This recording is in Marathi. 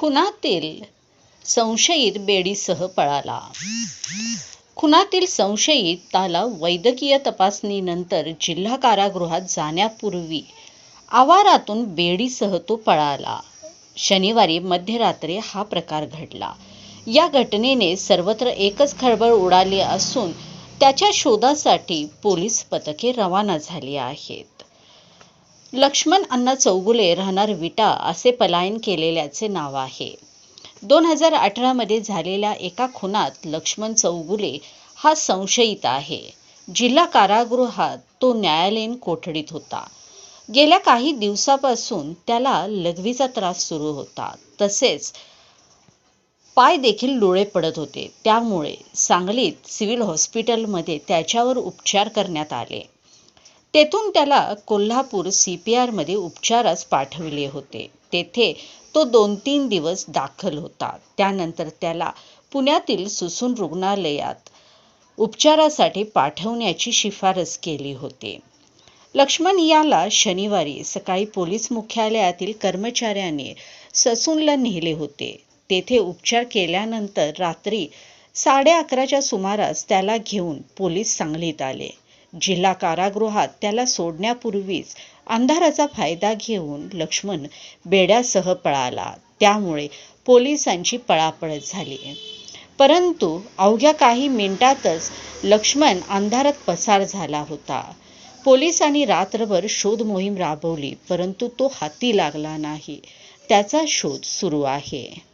खुनातील संशयित बेडीसह पळाला. खुनातील संशयिताला वैद्यकीय तपासणीनंतर जिल्हा कारागृहात जाण्यापूर्वी आवारातून बेडीसह तो पळाला. शनिवारी मध्यरात्री हा प्रकार घडला. या घटनेने सर्वत्र एकच खळबळ उडाली असून त्याच्या शोधासाठी पोलीस पथके रवाना झाली आहेत. लक्ष्मण अण्णा चौगुले राहणार विटा असे पलायन केलेल्याचे नाव आहे. दोन हजार अठरामध्ये झालेल्या एका खुनात लक्ष्मण चौगुले हा संशयित आहे. जिल्हा कारागृहात तो न्यायालयीन कोठडीत होता. गेल्या काही दिवसापासून त्याला लघवीचा त्रास सुरू होता. तसेच पाय देखील डोळे पडत होते. त्यामुळे सांगलीत सिव्हिल हॉस्पिटलमध्ये त्याच्यावर उपचार करण्यात आले. तेथून त्याला कोल्हापूर सी पी आरमध्ये उपचारास पाठविले होते. तेथे तो दोन तीन दिवस दाखल होता. त्यानंतर त्याला पुण्यातील सुसून रुग्णालयात उपचारासाठी पाठवण्याची शिफारस केली होती. लक्ष्मण याला शनिवारी सकाळी पोलीस मुख्यालयातील कर्मचाऱ्यांनी ससूनला नेले होते. तेथे उपचार केल्यानंतर रात्री साडे अकराच्या सुमारास त्याला घेऊन पोलीस सांगलीत आले. जिल्हा कारागृहात त्याला सोडण्यापूर्वीच अंधाराचा फायदा घेऊन लक्ष्मण बेड्यासह पळाला. त्यामुळे पोलिसांची पळापळ झाली. परंतु अवघ्या काही मिनिटातच लक्ष्मण अंधारात पसार झाला होता. पोलिसांनी रात्रभर शोध मोहीम राबवली परंतु तो हाती लागला नाही. त्याचा शोध सुरू आहे.